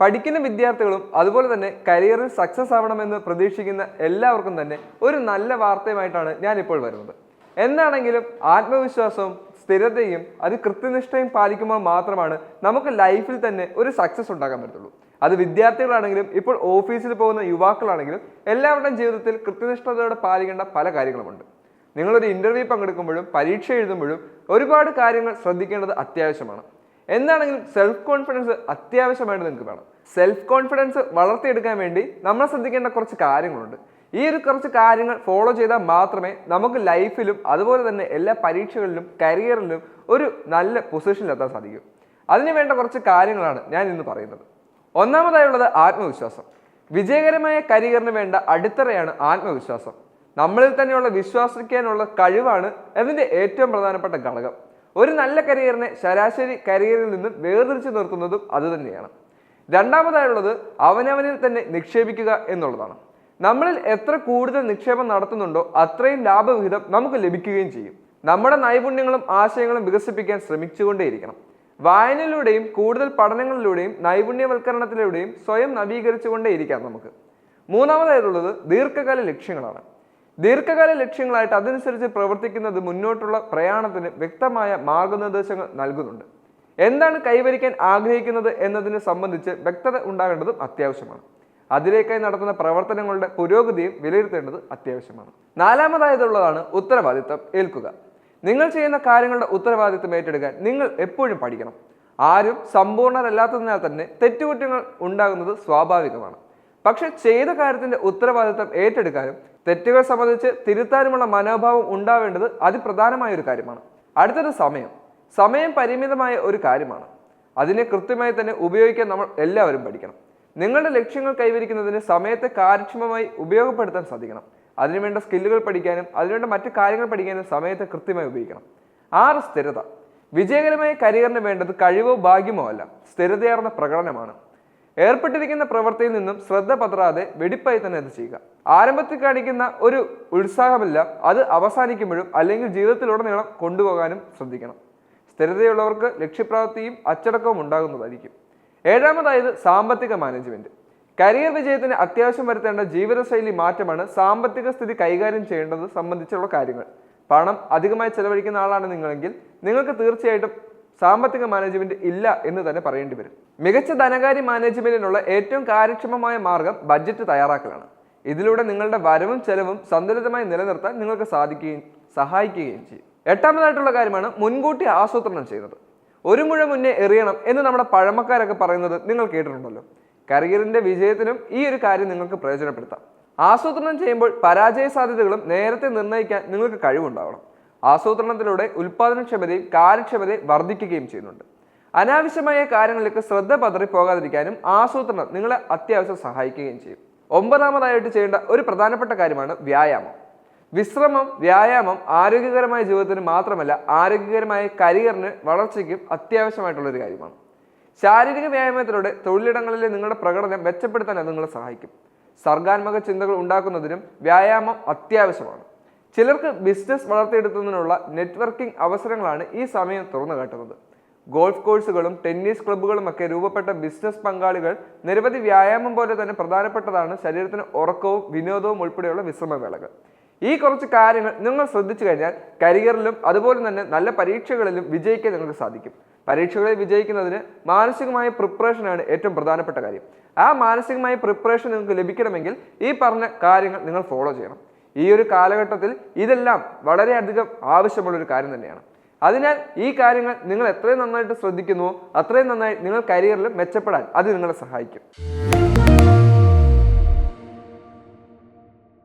പഠിക്കുന്ന വിദ്യാർത്ഥികളും അതുപോലെ തന്നെ കരിയറിൽ സക്സസ് ആവണമെന്ന് പ്രതീക്ഷിക്കുന്ന എല്ലാവർക്കും തന്നെ ഒരു നല്ല വാർത്തയുമായിട്ടാണ് ഞാനിപ്പോൾ വരുന്നത്. എന്താണെങ്കിലും ആത്മവിശ്വാസവും സ്ഥിരതയും അത് കൃത്യനിഷ്ഠയും പാലിക്കുമ്പോൾ മാത്രമാണ് നമുക്ക് ലൈഫിൽ തന്നെ ഒരു സക്സസ് ഉണ്ടാക്കാൻ പറ്റുള്ളൂ അത് വിദ്യാർത്ഥികളാണെങ്കിലും ഇപ്പോൾ ഓഫീസിൽ പോകുന്ന യുവാക്കളാണെങ്കിലും എല്ലാവരുടെയും ജീവിതത്തിൽ കൃത്യനിഷ്ഠതയോടെ പാലിക്കേണ്ട പല കാര്യങ്ങളുമുണ്ട്. നിങ്ങളൊരു ഇന്റർവ്യൂ പങ്കെടുക്കുമ്പോഴും പരീക്ഷ എഴുതുമ്പോഴും ഒരുപാട് കാര്യങ്ങൾ ശ്രദ്ധിക്കേണ്ടത് അത്യാവശ്യമാണ്. എന്താണെങ്കിലും സെൽഫ് കോൺഫിഡൻസ് അത്യാവശ്യമായിട്ട് നിങ്ങൾക്ക് വേണം. സെൽഫ് കോൺഫിഡൻസ് വളർത്തിയെടുക്കാൻ വേണ്ടി നമ്മൾ ശ്രദ്ധിക്കേണ്ട കുറച്ച് കാര്യങ്ങളുണ്ട്. ഈ ഒരു കുറച്ച് കാര്യങ്ങൾ ഫോളോ ചെയ്താൽ മാത്രമേ നമുക്ക് ലൈഫിലും അതുപോലെ തന്നെ എല്ലാ പരീക്ഷകളിലും കരിയറിലും ഒരു നല്ല പൊസിഷനിലെത്താൻ സാധിക്കൂ. അതിന് വേണ്ട കുറച്ച് കാര്യങ്ങളാണ് ഞാൻ ഇന്ന് പറയുന്നത്. ഒന്നാമതായുള്ളത് ആത്മവിശ്വാസം. വിജയകരമായ കരിയറിന് വേണ്ട അടിത്തറയാണ് ആത്മവിശ്വാസം. നമ്മളിൽ തന്നെയുള്ള വിശ്വസിക്കാനുള്ള കഴിവാണ് അതിന്റെ ഏറ്റവും പ്രധാനപ്പെട്ട ഘടകം. ഒരു നല്ല കരിയറിനെ ശരാശരി കരിയറിൽ നിന്ന് വേർതിരിച്ചു നിർത്തുന്നതും അതുതന്നെയാണ് രണ്ടാമതായുള്ളത് അവനവനിൽ തന്നെ നിക്ഷേപിക്കുക എന്നുള്ളതാണ്. നമ്മളിൽ എത്ര കൂടുതൽ നിക്ഷേപം നടത്തുന്നുണ്ടോ അത്രയും ലാഭവിഹിതം നമുക്ക് ലഭിക്കുകയും ചെയ്യും. നമ്മുടെ നൈപുണ്യങ്ങളും ആശയങ്ങളും വികസിപ്പിക്കാൻ ശ്രമിച്ചുകൊണ്ടേയിരിക്കണം. വായനയിലൂടെയും കൂടുതൽ പഠനങ്ങളിലൂടെയും നൈപുണ്യവൽക്കരണത്തിലൂടെയും സ്വയം നവീകരിച്ചുകൊണ്ടേയിരിക്കാം നമുക്ക്. മൂന്നാമതായിട്ടുള്ളത് ദീർഘകാല ലക്ഷ്യങ്ങളാണ്. ദീർഘകാല ലക്ഷ്യങ്ങളായിട്ട് അതനുസരിച്ച് പ്രവർത്തിക്കുന്നത് മുന്നോട്ടുള്ള പ്രയാണത്തിന് വ്യക്തമായ മാർഗനിർദ്ദേശങ്ങൾ നൽകുന്നുണ്ട്. എന്താണ് കൈവരിക്കാൻ ആഗ്രഹിക്കുന്നത് എന്നതിനെ സംബന്ധിച്ച് വ്യക്തത ഉണ്ടാകേണ്ടതും അത്യാവശ്യമാണ്. അതിലേക്കായി നടത്തുന്ന പ്രവർത്തനങ്ങളുടെ പുരോഗതിയും വിലയിരുത്തേണ്ടത് അത്യാവശ്യമാണ്. നാലാമതായതുള്ളതാണ് ഉത്തരവാദിത്തം ഏൽക്കുക. നിങ്ങൾ ചെയ്യുന്ന കാര്യങ്ങളുടെ ഉത്തരവാദിത്തം ഏറ്റെടുക്കാൻ നിങ്ങൾ എപ്പോഴും പഠിക്കണം. ആരും സമ്പൂർണരല്ലാത്തതിനാൽ തന്നെ തെറ്റുകുറ്റങ്ങൾ ഉണ്ടാകുന്നത് സ്വാഭാവികമാണ്. പക്ഷെ ചെയ്ത കാര്യത്തിന്റെ ഉത്തരവാദിത്തം ഏറ്റെടുക്കാനും തെറ്റുകൾ സംബന്ധിച്ച് തിരുത്താനുമുള്ള മനോഭാവം ഉണ്ടാവേണ്ടത് അതിപ്രധാനമായ ഒരു കാര്യമാണ്. അടുത്തത് സമയം. സമയം പരിമിതമായ ഒരു കാര്യമാണ്. അതിനെ കൃത്യമായി തന്നെ ഉപയോഗിക്കാൻ നമ്മൾ എല്ലാവരും പഠിക്കണം. നിങ്ങളുടെ ലക്ഷ്യങ്ങൾ കൈവരിക്കുന്നതിന് സമയത്തെ കാര്യക്ഷമമായി ഉപയോഗപ്പെടുത്താൻ സാധിക്കണം അതിനുവേണ്ട സ്കില്ലുകൾ പഠിക്കാനും അതിനുവേണ്ട മറ്റു കാര്യങ്ങൾ പഠിക്കാനും സമയത്തെ കൃത്യമായി ഉപയോഗിക്കണം. ആറ് സ്ഥിരത. വിജയകരമായ കരിയറിന് വേണ്ടത് കഴിവോ ഭാഗ്യമോ അല്ല. സ്ഥിരതയാർന്ന പ്രകടനമാണ്. ഏർപ്പെട്ടിരിക്കുന്ന പ്രവൃത്തിയിൽ നിന്നും ശ്രദ്ധ പതറാതെ വെടിപ്പായി തന്നെ അത് ചെയ്യുക. ആരംഭത്തിൽ കാണിക്കുന്ന ഒരു ഉത്സാഹമില്ല അത് അവസാനിക്കുമ്പോഴും അല്ലെങ്കിൽ ജീവിതത്തിലുടനീളം കൊണ്ടുപോകാനും ശ്രദ്ധിക്കണം. സ്ഥിരതയുള്ളവർക്ക് ലക്ഷ്യപ്രാപ്തിയും അച്ചടക്കവും ഉണ്ടാകുന്നതായിരിക്കും. ഏഴാമതായത് സാമ്പത്തിക മാനേജ്മെന്റ്. കരിയർ വിജയത്തിന് അത്യാവശ്യം വരുത്തേണ്ട ജീവിതശൈലി മാറ്റമാണ് സാമ്പത്തിക സ്ഥിതി കൈകാര്യം ചെയ്യേണ്ടത് സംബന്ധിച്ചുള്ള കാര്യങ്ങൾ. പണം അധികമായി ചെലവഴിക്കുന്ന ആളാണ് നിങ്ങളെങ്കിൽ നിങ്ങൾക്ക് തീർച്ചയായിട്ടും സാമ്പത്തിക മാനേജ്മെന്റ് ഇല്ല എന്ന് തന്നെ പറയേണ്ടി വരും. മികച്ച ധനകാര്യ മാനേജ്മെന്റിനുള്ള ഏറ്റവും കാര്യക്ഷമമായ മാർഗം ബഡ്ജറ്റ് തയ്യാറാക്കലാണ്. ഇതിലൂടെ നിങ്ങളുടെ വരവും ചെലവും സന്തുലിതമായി നിലനിർത്താൻ നിങ്ങൾക്ക് സാധിക്കുകയും സഹായിക്കുകയും ചെയ്യും. എട്ടാമതായിട്ടുള്ള കാര്യമാണ് മുൻകൂട്ടി ആസൂത്രണം ചെയ്യുന്നത്. ഒരു മുഴ മുന്നേ എറിയണം എന്ന് നമ്മുടെ പഴമക്കാരൊക്കെ പറയുന്നത് നിങ്ങൾ കേട്ടിട്ടുണ്ടല്ലോ. കരിയറിന്റെ വിജയത്തിനും ഈ ഒരു കാര്യം നിങ്ങൾക്ക് പ്രയോജനപ്പെടുത്താം. ആസൂത്രണം ചെയ്യുമ്പോൾ പരാജയ സാധ്യതകളും നേരത്തെ നിർണയിക്കാൻ നിങ്ങൾക്ക് കഴിവുണ്ടാവണം. ആസൂത്രണത്തിലൂടെ ഉൽപാദനക്ഷമതയും കാര്യക്ഷമതയും വർദ്ധിക്കുകയും ചെയ്യുന്നുണ്ട്. അനാവശ്യമായ കാര്യങ്ങളിലേക്ക് ശ്രദ്ധ പതറിപ്പോകാതിരിക്കാനും ആസൂത്രണം നിങ്ങളെ അത്യാവശ്യം സഹായിക്കുകയും ചെയ്യും. ഒമ്പതാമതായിട്ട് ചെയ്യേണ്ട ഒരു പ്രധാനപ്പെട്ട കാര്യമാണ് വ്യായാമം. വിശ്രമം വ്യായാമം ആരോഗ്യകരമായ ജീവിതത്തിന് മാത്രമല്ല ആരോഗ്യകരമായ കരിയറിന് വളർച്ചയ്ക്കും അത്യാവശ്യമായിട്ടുള്ള ഒരു കാര്യമാണ്. ശാരീരിക വ്യായാമത്തിലൂടെ തൊഴിലിടങ്ങളിലെ നിങ്ങളുടെ പ്രകടനം മെച്ചപ്പെടുത്താൻ അത് നിങ്ങളെ സഹായിക്കും. സർഗാത്മക ചിന്തകൾ ഉണ്ടാക്കുന്നതിനും വ്യായാമം അത്യാവശ്യമാണ്. ചിലർക്ക് ബിസിനസ് വളർത്തിയെടുക്കുന്നതിനുള്ള നെറ്റ്വർക്കിംഗ് അവസരങ്ങളാണ് ഈ സമയം തുറന്നു കാട്ടുന്നത്. ഗോൾഫ് കോഴ്സുകളും ടെന്നീസ് ക്ലബ്ബുകളും ഒക്കെ രൂപപ്പെട്ട ബിസിനസ് പങ്കാളികൾ നിരവധി വ്യായാമം പോലെ തന്നെ പ്രധാനപ്പെട്ടതാണ് ശരീരത്തിന് ഉറക്കവും വിനോദവും ഉൾപ്പെടെയുള്ള വിശ്രമവേളകൾ. ഈ കുറച്ച് കാര്യങ്ങൾ നിങ്ങൾ ശ്രദ്ധിച്ചു കഴിഞ്ഞാൽ കരിയറിലും അതുപോലെ തന്നെ നല്ല പരീക്ഷകളിലും വിജയിക്കാൻ നിങ്ങൾക്ക് സാധിക്കും. പരീക്ഷകളിൽ വിജയിക്കുന്നതിന് മാനസികമായ പ്രിപ്പറേഷനാണ് ഏറ്റവും പ്രധാനപ്പെട്ട കാര്യം. ആ മാനസികമായ പ്രിപ്പറേഷൻ നിങ്ങൾക്ക് ലഭിക്കണമെങ്കിൽ ഈ പറഞ്ഞ കാര്യങ്ങൾ നിങ്ങൾ ഫോളോ ചെയ്യണം. ഈ ഒരു കാലഘട്ടത്തിൽ ഇതെല്ലാം വളരെയധികം ആവശ്യമുള്ള ഒരു കാര്യം തന്നെയാണ്. അതിനാൽ ഈ കാര്യങ്ങൾ നിങ്ങൾ എത്രയും നന്നായിട്ട് ശ്രദ്ധിക്കുന്നു അത്രയും നന്നായി നിങ്ങൾ കരിയറിൽ മെച്ചപ്പെടാൻ അത് നിങ്ങളെ സഹായിക്കും.